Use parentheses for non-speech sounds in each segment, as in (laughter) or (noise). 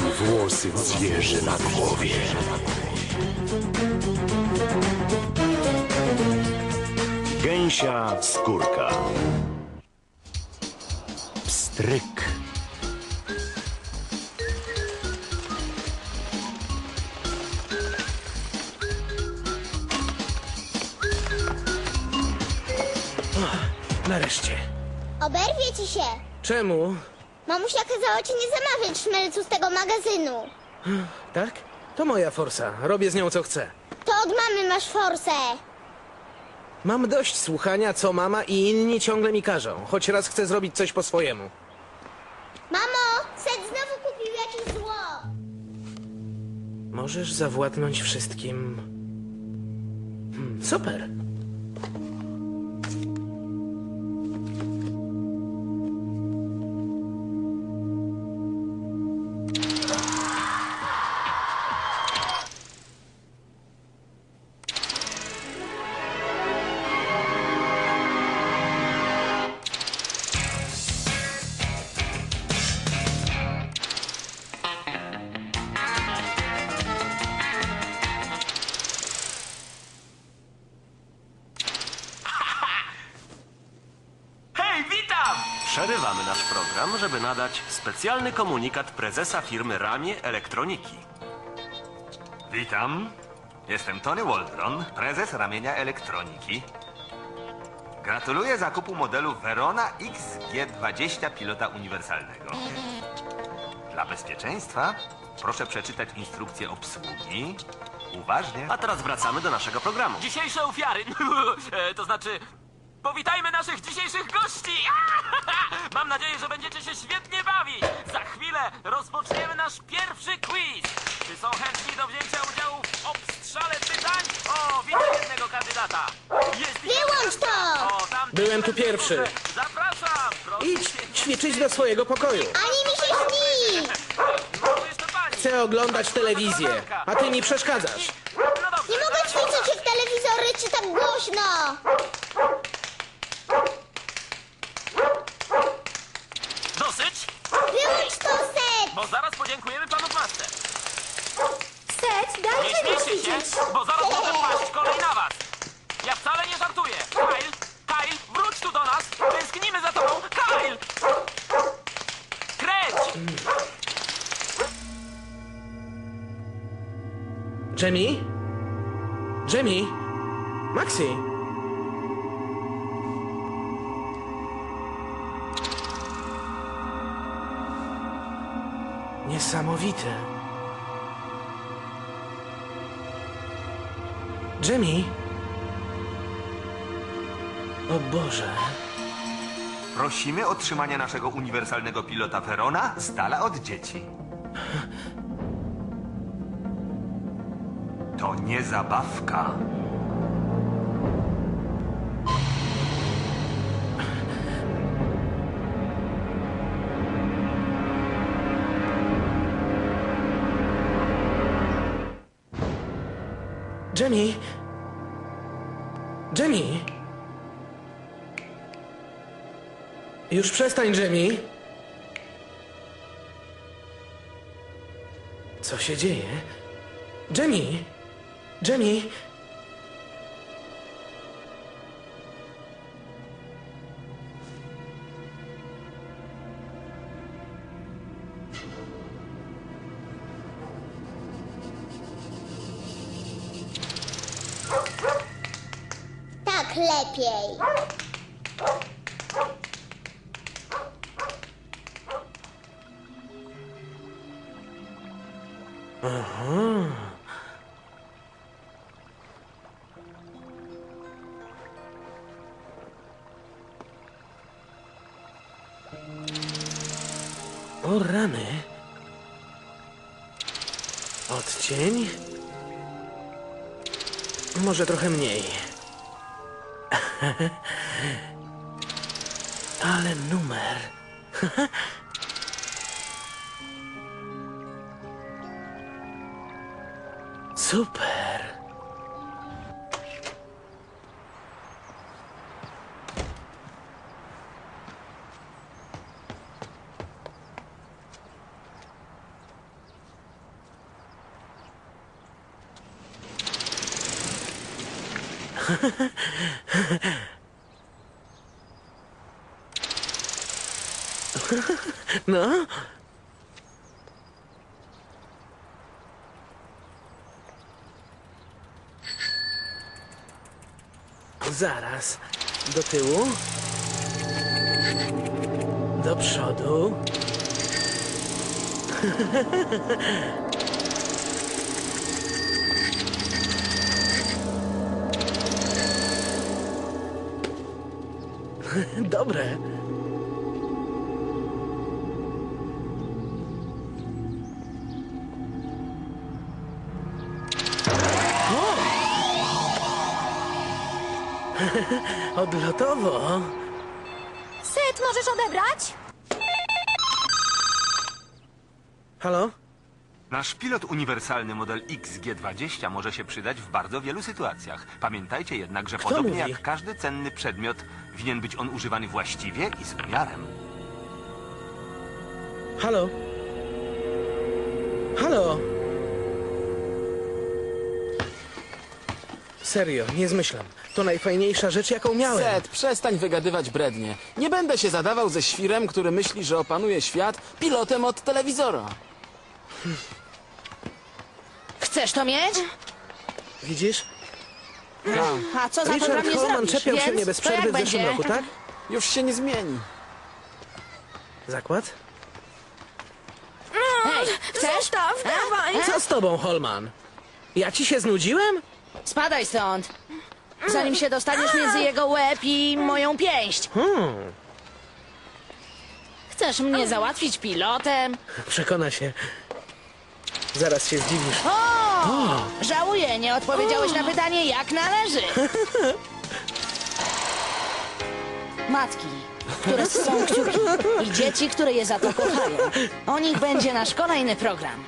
Wam włosy zwierzy na głowie. Gęsia skórka. Pstryk. Nareszcie. Oberwie ci się. Czemu? Mamusia kazała ci nie zamawiać szmelcu z tego magazynu. (gasps) Tak? To moja forsa. Robię z nią co chcę. To od mamy masz forsę. Mam dość słuchania, co mama i inni ciągle mi każą. Choć raz chcę zrobić coś po swojemu. Mamo, Seth znowu kupił jakieś zło. Możesz zawładnąć wszystkim. Hmm, super. Przerywamy nasz program, żeby nadać specjalny komunikat prezesa firmy Ramię Elektroniki. Witam. Jestem Tony Waldron, prezes ramienia elektroniki. Gratuluję zakupu modelu Verona XG20 pilota uniwersalnego. Dla bezpieczeństwa proszę przeczytać instrukcję obsługi. Uważnie. A teraz wracamy do naszego programu. Dzisiejsze ofiary, (laughs) e, to znaczy powitajmy naszych dzisiejszych gości. (laughs) Mam nadzieję, że będziecie się świetnie bawić. Za chwilę rozpoczniemy nasz pierwszy quiz. Czy są chętni do wzięcia udziału w obstrzale pytań? O, widzę jednego kandydata. Jest Wyłącz to! O, tam Byłem tu pierwszy. Zapraszam. Proszę Idź się- ćwiczyć do swojego pokoju. Ani mi się śni! Jeszcze pani. Chcę oglądać telewizję, a ty mi przeszkadzasz. No dobrze. Nie mogę ćwiczyć jak telewizor ryczy tak głośno. Dosyć, Wyłącz to, Seth! Podziękujemy panu Master. Seth, Nie daj śmiejcie się, bo zaraz może paść kolej na was. Ja wcale nie żartuję. Kyle, Kyle, wróć tu do nas. Tęsknimy za tobą. Kyle! Kręć! Jamie? Jamie? Maxi? Niesamowite. Jamie? O Boże. Prosimy o trzymanie naszego uniwersalnego pilota Verona z dala od dzieci. To nie zabawka. Jamie? Jamie? Już przestań, Jamie. Co się dzieje? Jamie? Jamie? Lepiej. O rany. Odcień? Może trochę mniej. Ale numer. Super. No? Zaraz. Do tyłu. Do przodu. (laughs) Dobre. (laughs) Odlotowo. Seth, możesz odebrać? Halo? Nasz pilot uniwersalny model XG20 może się przydać w bardzo wielu sytuacjach. Pamiętajcie jednak, że podobnie mówi? jak każdy cenny przedmiot, winien być on używany właściwie i z umiarem. Halo? Halo? Serio, nie zmyślam. To najfajniejsza rzecz, jaką miałem. Seth, przestań wygadywać brednie. Nie będę się zadawał ze świrem, który myśli, że opanuje świat pilotem od telewizora. Chcesz to mieć? Widzisz? A co za to dla Richard mnie Coleman zrobisz? czepiał się Więc mnie bez to jak przerwy w zeszłym będzie? roku, tak? Już się nie zmieni. Zakład? Hej, chcesz? Zostaw, dawaj. Co z tobą, Holman? Ja ci się znudziłem? Spadaj stąd. Zanim się dostaniesz między jego łeb i moją pięść. Hmm, Chcesz mnie załatwić pilotem? przekona się. Zaraz się zdziwisz. O! Żałuję, nie odpowiedziałeś na pytanie jak należy. (laughs) Matki, które są kciuki i dzieci, które je za to kochają. O nich będzie nasz kolejny program.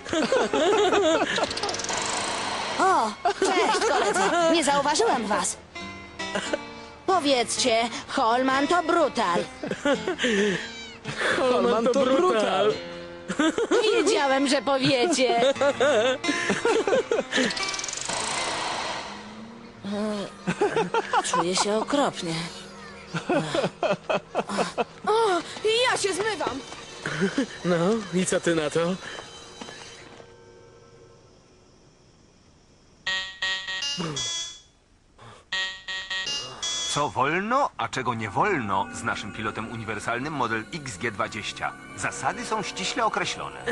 O, cześć koledzy, nie zauważyłem was. Powiedzcie, Holman to brutal. Holman to brutal. Wiedziałem, że powiecie. Czuję się okropnie. Ja się zmywam. No, i co ty na to? Co wolno, a czego nie wolno z naszym pilotem uniwersalnym model XG20. Zasady są ściśle określone.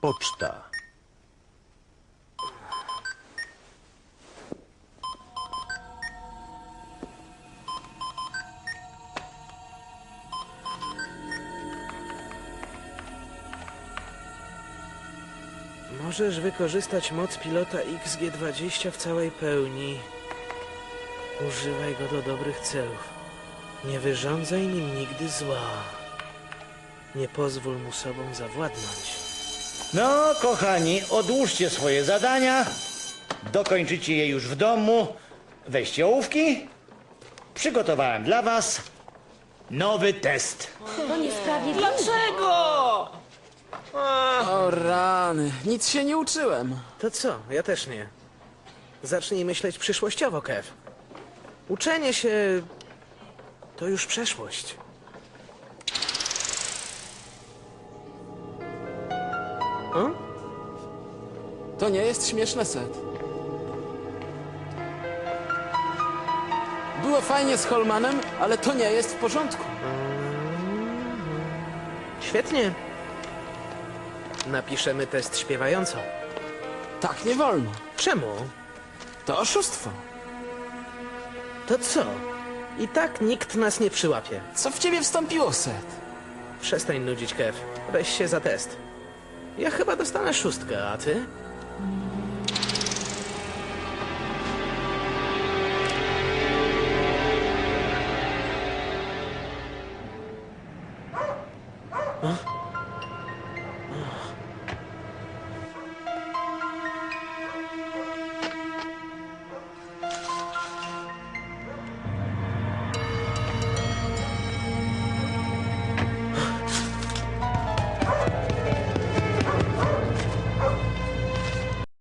Poczta. Możesz wykorzystać moc pilota XG20 w całej pełni. Używaj go do dobrych celów. Nie wyrządzaj nim nigdy zła. Nie pozwól mu sobą zawładnąć. No, kochani, odłóżcie swoje zadania. Dokończycie je już w domu. Weźcie ołówki. Przygotowałem dla was nowy test. O rany, nic się nie uczyłem. To co? Ja też nie. Zacznij myśleć przyszłościowo, Kev. Uczenie się to już przeszłość. To nie jest śmieszne, Seth. Było fajnie z Holmanem, ale to nie jest w porządku. Świetnie. Napiszemy test śpiewająco. Tak nie wolno. Czemu? To oszustwo. To co? I tak nikt nas nie przyłapie. Co w ciebie wstąpiło, Seth? Przestań nudzić, Kev. Weź się za test. Ja chyba dostanę szóstkę, a ty? O?